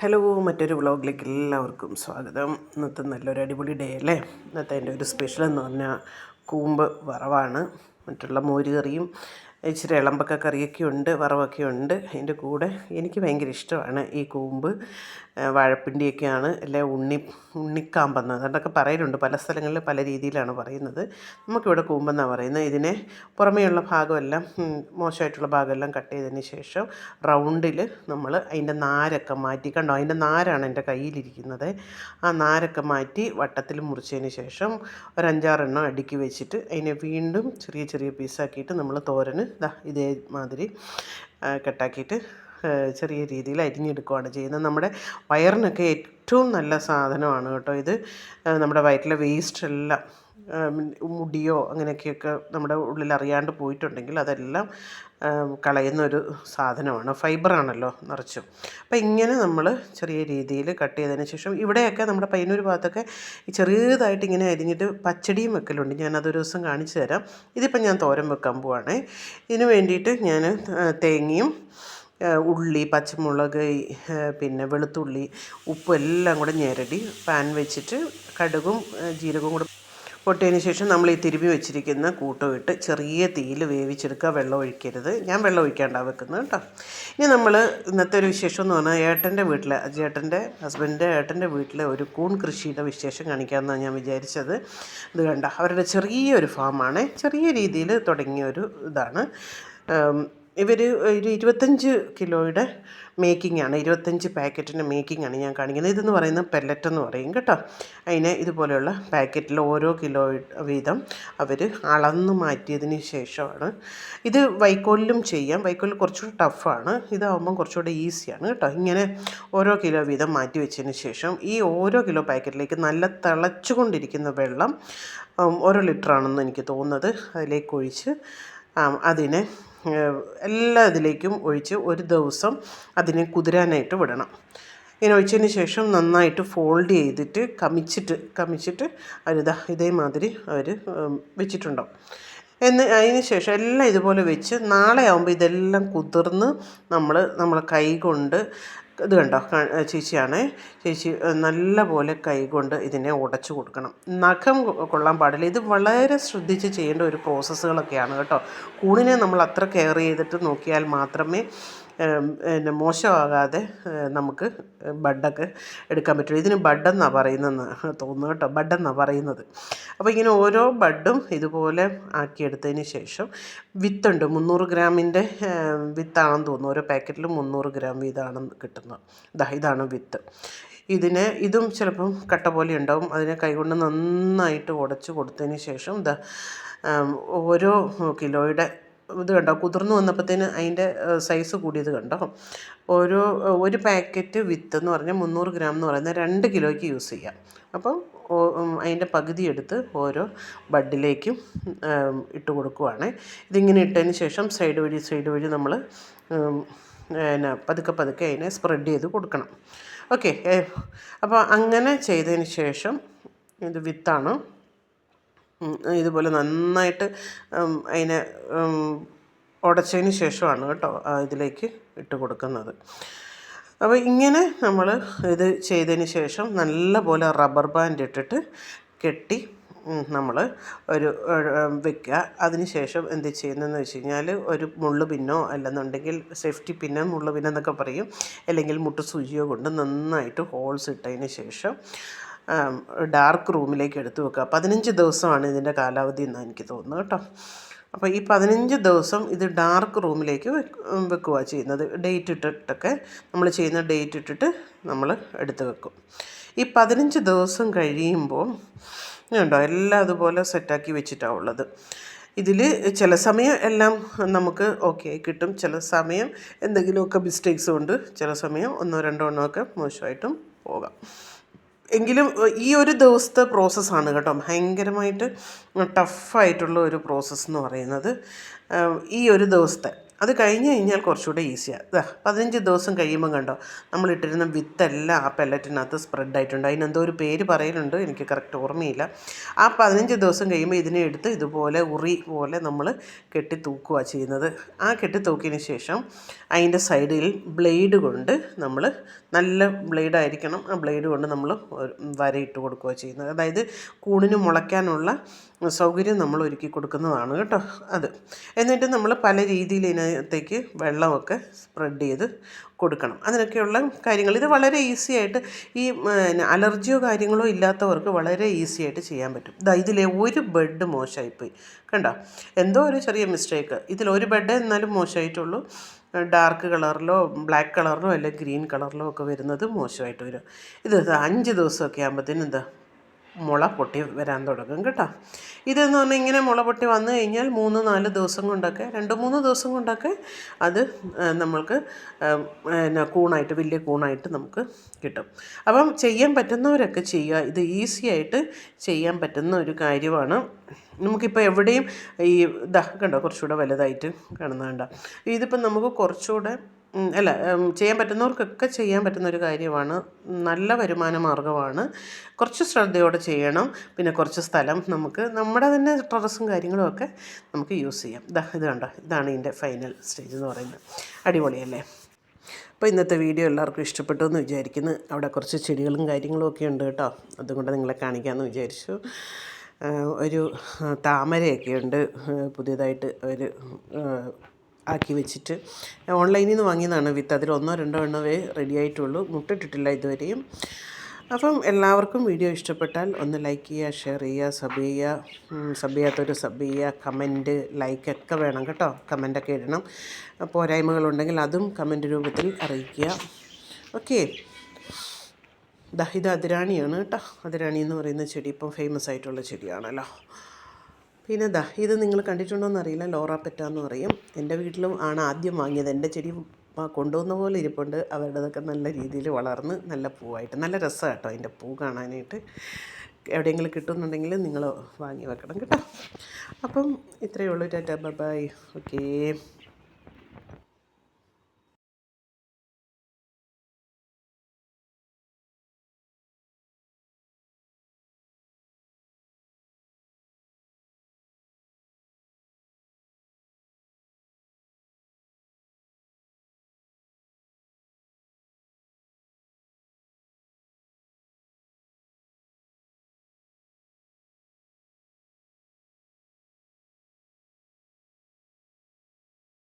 Hello മറ്റൊരു വ്ളോഗിലേക്ക് എല്ലാവർക്കും സ്വാഗതം. ഇന്നത്തെ നല്ലൊരു അടിപൊളി ഡേ അല്ലേ? ഇന്നത്തെ എന്റെ ഒരു സ്പെഷ്യൽ എന്ന് പറഞ്ഞാൽ കൂമ്പ് വറവാണ്. മറ്റുള്ള മോര് കറിയും ഇച്ചിരി ഇളമ്പൊക്കെ കറിയൊക്കെ ഉണ്ട് വറവൊക്കെ ഉണ്ട്. അതിന്റെ കൂടെ എനിക്ക് ഭയങ്കര ഇഷ്ടമാണ് ഈ കൂമ്പ് വാഴപ്പിണ്ടിയൊക്കെയാണ് അല്ലെ ഉണ്ണി ഉണ്ണിക്കാമ്പെന്ന് അതൊക്കെ പറയലുണ്ട് പല സ്ഥലങ്ങളിൽ പല രീതിയിലാണ് പറയുന്നത്. നമുക്കിവിടെ കൂമ്പെന്നാണ് പറയുന്നത്. ഇതിനെ പുറമേയുള്ള ഭാഗമെല്ലാം മോശമായിട്ടുള്ള ഭാഗമെല്ലാം കട്ട് ചെയ്തതിന് ശേഷം റൗണ്ടിൽ നമ്മൾ അതിന്റെ നാരൊക്കെ മാറ്റി കണ്ടോ അതിന്റെ നാരാണ് എന്റെ കയ്യിലിരിക്കുന്നത്. ആ നാരൊക്കെ മാറ്റി വട്ടത്തിൽ മുറിച്ചതിന് ശേഷം ഒരു അഞ്ചാറെണ്ണം അടുക്കി വെച്ചിട്ട് അതിനെ വീണ്ടും ചെറിയ ചെറിയ പീസാക്കിയിട്ട് നമ്മൾ തോരന് ഇതാ ഇതേമാതിരി കട്ടാക്കിയിട്ട് ചെറിയ രീതിയിൽ അരിഞ്ഞെടുക്കുകയാണ് ചെയ്യുന്നത്. നമ്മുടെ വയറിനൊക്കെ ഏറ്റവും നല്ല സാധനമാണ് കേട്ടോ ഇത്. നമ്മുടെ വയറ്റിലെ വേസ്റ്റ് എല്ലാം മുടിയോ അങ്ങനെയൊക്കെയൊക്കെ നമ്മുടെ ഉള്ളിൽ അറിയാണ്ട് പോയിട്ടുണ്ടെങ്കിൽ അതെല്ലാം കളയുന്ന ഒരു സാധനമാണ്. ഫൈബറാണല്ലോ നിറച്ചും. അപ്പം ഇങ്ങനെ നമ്മൾ ചെറിയ രീതിയിൽ കട്ട് ചെയ്തതിന് ശേഷം ഇവിടെയൊക്കെ നമ്മുടെ പയ്യന്നൂർ ഭാഗത്തൊക്കെ ചെറിയതായിട്ട് ഇങ്ങനെ അരിഞ്ഞിട്ട് പച്ചടിയും വെക്കലുണ്ട്. ഞാൻ അതൊരു ദിവസം കാണിച്ചു തരാം. ഇതിപ്പം ഞാൻ തോരൻ വെക്കാൻ പോവാണ്. ഇതിന് വേണ്ടിയിട്ട് ഞാൻ തേങ്ങയും ഉള്ളി പച്ചമുളക് പിന്നെ വെളുത്തുള്ളി ഉപ്പും എല്ലാം കൂടെ ഞെരടി പാൻ വെച്ചിട്ട് കടുകും ജീരകവും കൂടെ പൊട്ടിയതിന് ശേഷം നമ്മൾ ഈ തിരുമ്പി വെച്ചിരിക്കുന്ന കൂട്ടം ഇട്ട് ചെറിയ തീയിൽ വേവിച്ചെടുക്കുക. വെള്ളം ഒഴിക്കരുത്. ഞാൻ വെള്ളം ഒഴിക്കാണ്ടാണ് വെക്കുന്നത് കേട്ടോ. ഇനി നമ്മൾ ഇന്നത്തെ ഒരു വിശേഷം എന്ന് പറഞ്ഞാൽ ഏട്ടന്റെ വീട്ടിൽ ചേട്ടന്റെ ഹസ്ബൻഡിന്റെ ഏട്ടന്റെ വീട്ടിലെ ഒരു കൂൺ കൃഷിയുടെ വിശേഷം കാണിക്കാമെന്നാണ് ഞാൻ വിചാരിച്ചത്. ഇത് കണ്ട അവരുടെ ചെറിയൊരു ഫാമാണ് ചെറിയ രീതിയിൽ തുടങ്ങിയ ഒരു ഇതാണ്. ഇവർ ഒരു ഇരുപത്തഞ്ച് കിലോയുടെ മേക്കിംഗ് ആണ് ഇരുപത്തഞ്ച് പാക്കറ്റിന്റെ മേക്കിംഗ് ആണ് ഞാൻ കാണിക്കുന്നത്. ഇതെന്ന് പറയുന്നത് പെല്ലറ്റ് എന്ന് പറയും കേട്ടോ. അതിനെ ഇതുപോലെയുള്ള പാക്കറ്റിൽ ഓരോ കിലോ വീതം അവർ അളന്ന് മാറ്റിയതിന് ശേഷമാണ്. ഇത് വൈക്കോലിലും ചെയ്യാം. വൈക്കോലിൽ കുറച്ചുകൂടി ടഫാണ്. ഇതാവുമ്പം കുറച്ചുകൂടി ഈസിയാണ് കേട്ടോ. ഇങ്ങനെ ഓരോ കിലോ വീതം മാറ്റി വെച്ചതിന് ശേഷം ഈ ഓരോ കിലോ പാക്കറ്റിലേക്ക് നല്ല തിളച്ചുകൊണ്ടിരിക്കുന്ന വെള്ളം ഓരോ ലിറ്ററാണെന്ന് എനിക്ക് തോന്നുന്നത്. അതിലേക്ക് ഒഴിച്ച് അതിനെ എല്ലാ ഇതിലേക്കും ഒഴിച്ച് ഒരു ദിവസം അതിനെ കുതിരാനായിട്ട് വിടണം. ഇങ്ങനെ ഒഴിച്ചതിന് ശേഷം നന്നായിട്ട് ഫോൾഡ് ചെയ്തിട്ട് കമിച്ചിട്ട് കമിച്ചിട്ട് അവരിതാ ഇതേമാതിരി അവർ വെച്ചിട്ടുണ്ടാവും. എന്ന് അതിന് ശേഷം എല്ലാം ഇതുപോലെ വെച്ച് നാളെ ആകുമ്പോൾ ഇതെല്ലാം കുതിർന്ന് നമ്മൾ നമ്മളെ കൈ കൊണ്ട് ഇത് കണ്ടോ? ചേച്ചിയാണേ. ചേച്ചി നല്ല പോലെ കൈ കൊണ്ട് ഇതിനെ ഉടച്ചു കൊടുക്കണം. നഖം കൊള്ളാൻ പാടില്ല. ഇത് വളരെ ശ്രദ്ധിച്ച് ചെയ്യേണ്ട ഒരു പ്രോസസ്സുകളൊക്കെയാണ് കേട്ടോ. കൂണിനെ നമ്മൾ അത്ര കെയർ ചെയ്തിട്ട് നോക്കിയാൽ മാത്രമേ പിന്നെ മോശമാകാതെ നമുക്ക് ബഡ്ഡൊക്കെ എടുക്കാൻ പറ്റും. ഇതിന് ബഡെന്നാണ് പറയുന്നതെന്ന് തോന്നുന്നു കേട്ടോ. ബഡെന്നാണ് പറയുന്നത്. അപ്പോൾ ഇങ്ങനെ ഓരോ ബഡ്ഡും ഇതുപോലെ ആക്കിയെടുത്തതിന് ശേഷം വിത്തുണ്ട്. മുന്നൂറ് ഗ്രാമിന്റെ വിത്താണെന്ന് തോന്നുന്നു. ഓരോ പാക്കറ്റിലും മുന്നൂറ് ഗ്രാം വീതാണെന്ന് കിട്ടുന്നത്. ഇതാ ഇതാണ് വിത്ത്. ഇതിനെ ഇതും ചിലപ്പം കട്ട പോലെ ഉണ്ടാവും. അതിനെ കൈകൊണ്ട് നന്നായിട്ട് ഉടച്ച് കൊടുത്തതിന് ശേഷം ഇതാ ഓരോ കിലോയുടെ ഇത് കണ്ടോ? കുതിർന്നു വന്നപ്പോഴത്തേന് അതിന്റെ സൈസ് കൂടിയത് കണ്ടോ? ഓരോ ഒരു പാക്കറ്റ് വിത്ത് എന്ന് പറഞ്ഞാൽ മുന്നൂറ് ഗ്രാം എന്ന് പറയുന്നത് രണ്ട് കിലോയ്ക്ക് യൂസ് ചെയ്യാം. അപ്പം അതിന്റെ പകുതി എടുത്ത് ഓരോ ബഡിലേക്കും ഇട്ട് കൊടുക്കുവാണ്. ഇതിങ്ങനെ ഇട്ടതിന് ശേഷം സൈഡ് വഴി സൈഡ് വഴി നമ്മൾ പിന്നെ പതുക്കെ പതുക്കെ അതിനെ സ്പ്രെഡ് ചെയ്ത് കൊടുക്കണം. ഓക്കെ അപ്പോൾ അങ്ങനെ ചെയ്തതിന് ശേഷം ഇത് വിത്താണ് ഇതുപോലെ നന്നായിട്ട് അതിനെ ഉടച്ചതിന് ശേഷമാണ് കേട്ടോ ഇതിലേക്ക് ഇട്ട് കൊടുക്കുന്നത്. അപ്പോൾ ഇങ്ങനെ നമ്മൾ ഇത് ചെയ്തതിന് ശേഷം നല്ലപോലെ റബ്ബർ ബാൻഡ് ഇട്ടിട്ട് കെട്ടി നമ്മൾ ഒരു വെക്കുക അതിന് ശേഷം എന്ത് ചെയ്യുന്നതെന്ന് വെച്ച് കഴിഞ്ഞാൽ ഒരു മുള്ളു പിന്നോ അല്ലെന്നുണ്ടെങ്കിൽ സേഫ്റ്റി പിന്നോ മുള്ളു പിന്നോ എന്നൊക്കെ പറയും. അല്ലെങ്കിൽ മുട്ട് സൂചിയോ കൊണ്ട് നന്നായിട്ട് ഹോൾസ് ഇട്ടതിന് ശേഷം ഡാർക്ക് റൂമിലേക്ക് എടുത്തു വെക്കുക. പതിനഞ്ച് ദിവസമാണ് ഇതിന്റെ കാലാവധി എന്നാണ് എനിക്ക് തോന്നുന്നത് കേട്ടോ. അപ്പോൾ ഈ പതിനഞ്ച് ദിവസം ഇത് ഡാർക്ക് റൂമിലേക്ക് വെക്കുക ചെയ്യുന്നത്. ഡേറ്റ് ഇട്ടിട്ടൊക്കെ നമ്മൾ ചെയ്യുന്ന ഡേറ്റ് ഇട്ടിട്ട് നമ്മൾ എടുത്ത് വെക്കും. ഈ പതിനഞ്ച് ദിവസം കഴിയുമ്പോൾ ഉണ്ടോ എല്ലാം അതുപോലെ സെറ്റാക്കി വെച്ചിട്ടാണ് ഉള്ളത്. ഇതിൽ ചില സമയം എല്ലാം നമുക്ക് ഓക്കെ കിട്ടും. ചില സമയം എന്തെങ്കിലുമൊക്കെ മിസ്റ്റേക്സ് കൊണ്ട് ചില സമയം ഒന്നോ രണ്ടോ എണ്ണമൊക്കെ മോശമായിട്ടും പോകാം. എങ്കിലും ഈ ഒരു ദിവസത്തെ പ്രോസസ്സാണ് കേട്ടോ ഭയങ്കരമായിട്ട് ടഫായിട്ടുള്ള ഒരു പ്രോസസ്സ് എന്ന് പറയുന്നത്. ഈ ഒരു ദിവസത്തെ. അത് കഴിഞ്ഞ് കഴിഞ്ഞാൽ കുറച്ചുകൂടെ ഈസിയാണ് ഇതാ പതിനഞ്ച് ദിവസം കഴിയുമ്പം കണ്ടോ നമ്മളിട്ടിരുന്ന വിത്തെല്ലാം ആ പെല്ലറ്റിനകത്ത് സ്പ്രെഡ് ആയിട്ടുണ്ട്. അതിനെന്തോ ഒരു പേര് പറയലുണ്ട് എനിക്ക് കറക്റ്റ് ഓർമ്മയില്ല. ആ പതിനഞ്ച് ദിവസം കഴിയുമ്പോൾ ഇതിനെ എടുത്ത് ഇതുപോലെ ഉറി പോലെ നമ്മൾ കെട്ടി തൂക്കുക ചെയ്യുന്നത്. ആ കെട്ടി തൂക്കിയതിന് ശേഷം അതിന്റെ സൈഡിൽ ബ്ലേഡ് കൊണ്ട് നമ്മൾ നല്ല ബ്ലേഡ് ആയിരിക്കണം. ആ ബ്ലേഡ് കൊണ്ട് നമ്മൾ വരയിട്ട് കൊടുക്കുക ചെയ്യുന്നത്. അതായത് കൂണിന് മുളയ്ക്കാനുള്ള സൗകര്യം നമ്മൾ ഒരുക്കി കൊടുക്കുന്നതാണ് കേട്ടോ അത്. എന്നിട്ട് നമ്മൾ പല രീതിയിൽ ഇതിനകത്തേക്ക് വെള്ളമൊക്കെ സ്പ്രെഡ് ചെയ്ത് കൊടുക്കണം. അതിനൊക്കെയുള്ള കാര്യങ്ങൾ. ഇത് വളരെ ഈസി ആയിട്ട് ഈ അലർജിയോ കാര്യങ്ങളോ ഇല്ലാത്തവർക്ക് വളരെ ഈസി ആയിട്ട് ചെയ്യാൻ പറ്റും. ഇതാ ഇതിലെ ഒരു ബെഡ് മോശമായിപ്പോയി കണ്ടോ? എന്തോ ഒരു ചെറിയ മിസ്റ്റേക്ക് ഇതിൽ ഒരു ബെഡ് എന്നാലും മോശമായിട്ടുള്ളൂ. ഡാർക്ക് കളറിലോ ബ്ലാക്ക് കളറിലോ അല്ലെങ്കിൽ ഗ്രീൻ കളറിലോ ഒക്കെ വരുന്നത് മോശമായിട്ട് വരും. ഇത് അഞ്ച് ദിവസമൊക്കെ ആകുമ്പോഴത്തേനും എന്താ മുള പൊട്ടി വരാൻ തുടങ്ങും കേട്ടോ. ഇതെന്ന് പറഞ്ഞാൽ ഇങ്ങനെ മുള പൊട്ടി വന്നു കഴിഞ്ഞാൽ മൂന്ന് നാല് ദിവസം കൊണ്ടൊക്കെ രണ്ട് മൂന്ന് ദിവസം കൊണ്ടൊക്കെ അത് നമ്മൾക്ക് പിന്നെ കൂണായിട്ട് വലിയ കൂണായിട്ട് നമുക്ക് കിട്ടും. അപ്പം ചെയ്യാൻ പറ്റുന്നവരൊക്കെ ചെയ്യുക. ഇത് ഈസി ആയിട്ട് ചെയ്യാൻ പറ്റുന്ന ഒരു കാര്യമാണ്. നമുക്കിപ്പോൾ എവിടെയും ഈ ഇതാ കണ്ടോ കുറച്ചുകൂടെ വലുതായിട്ട് കാണുന്നത് കണ്ടോ. ഇതിപ്പം നമുക്ക് കുറച്ചുകൂടെ അല്ല ചെയ്യാൻ പറ്റുന്നവർക്കൊക്കെ ചെയ്യാൻ പറ്റുന്ന ഒരു കാര്യമാണ്. നല്ല വരുമാന മാർഗമാണ്. കുറച്ച് ശ്രദ്ധയോടെ ചെയ്യണം. പിന്നെ കുറച്ച് സ്ഥലം നമുക്ക് നമ്മുടെ തന്നെ ടെറസും കാര്യങ്ങളും ഒക്കെ നമുക്ക് യൂസ് ചെയ്യാം. ഇതാ ഇത് കണ്ടോ? ഇതാണ് ഇതിന്റെ ഫൈനൽ സ്റ്റേജ് എന്ന് പറയുന്നത്. അടിപൊളിയല്ലേ? അപ്പോൾ ഇന്നത്തെ വീഡിയോ എല്ലാവർക്കും ഇഷ്ടപ്പെട്ടു എന്ന് വിചാരിക്കുന്നു. അവിടെ കുറച്ച് ചെടികളും കാര്യങ്ങളും ഒക്കെ ഉണ്ട് കേട്ടോ. അതുകൊണ്ട് നിങ്ങളെ കാണിക്കാമെന്ന് വിചാരിച്ചു. ഒരു താമരയൊക്കെ ഉണ്ട്. പുതിയതായിട്ട് ഒരു ആക്കി വെച്ചിട്ട്. ഓൺലൈനിൽ നിന്ന് വാങ്ങിയതാണ് വിത്ത്. അതിൽ ഒന്നോ രണ്ടോ എണ്ണവേ റെഡി ആയിട്ടുള്ളൂ. മുട്ടിട്ടിട്ടില്ല ഇതുവരെയും. അപ്പം എല്ലാവർക്കും വീഡിയോ ഇഷ്ടപ്പെട്ടാൽ ഒന്ന് ലൈക്ക് ചെയ്യുക ഷെയർ ചെയ്യുക സബ് ചെയ്യുക. സബ് ചെയ്യാത്തവർ സബ് ചെയ്യുക. കമന്റ് ലൈക്കൊക്കെ വേണം കേട്ടോ. കമന്റൊക്കെ ഇടണം. പോരായ്മകളുണ്ടെങ്കിൽ അതും കമന്റ് രൂപത്തിൽ അറിയിക്കുക. ഓക്കെ ദഹിത അതിരാണിയാണ് കേട്ടോ. അതിരാണി എന്ന് പറയുന്ന ചെടി ഇപ്പം ഫേമസ് ആയിട്ടുള്ള ചെടിയാണല്ലോ. പിന്നെ ദാ ഇത് നിങ്ങൾ കണ്ടിട്ടുണ്ടോയെന്ന് അറിയില്ല ലോറ പെറ്റ എന്ന് പറയും. എന്റെ വീട്ടിലും ആണ് ആദ്യം വാങ്ങിയത്. എന്റെ ചെടി കൊണ്ടുവന്ന പോലെ ഇരിപ്പുണ്ട്. അവരുടേതൊക്കെ നല്ല രീതിയിൽ വളർന്ന് നല്ല പൂവായിട്ട്. നല്ല രസമാണ് കേട്ടോ അതിന്റെ പൂ കാണാനായിട്ട്. എവിടെയെങ്കിലും കിട്ടുന്നുണ്ടെങ്കിൽ നിങ്ങൾ വാങ്ങി വെക്കണം കേട്ടോ. അപ്പം ഇത്രയേ ഉള്ളൂ. Tata bye. ഓക്കേ.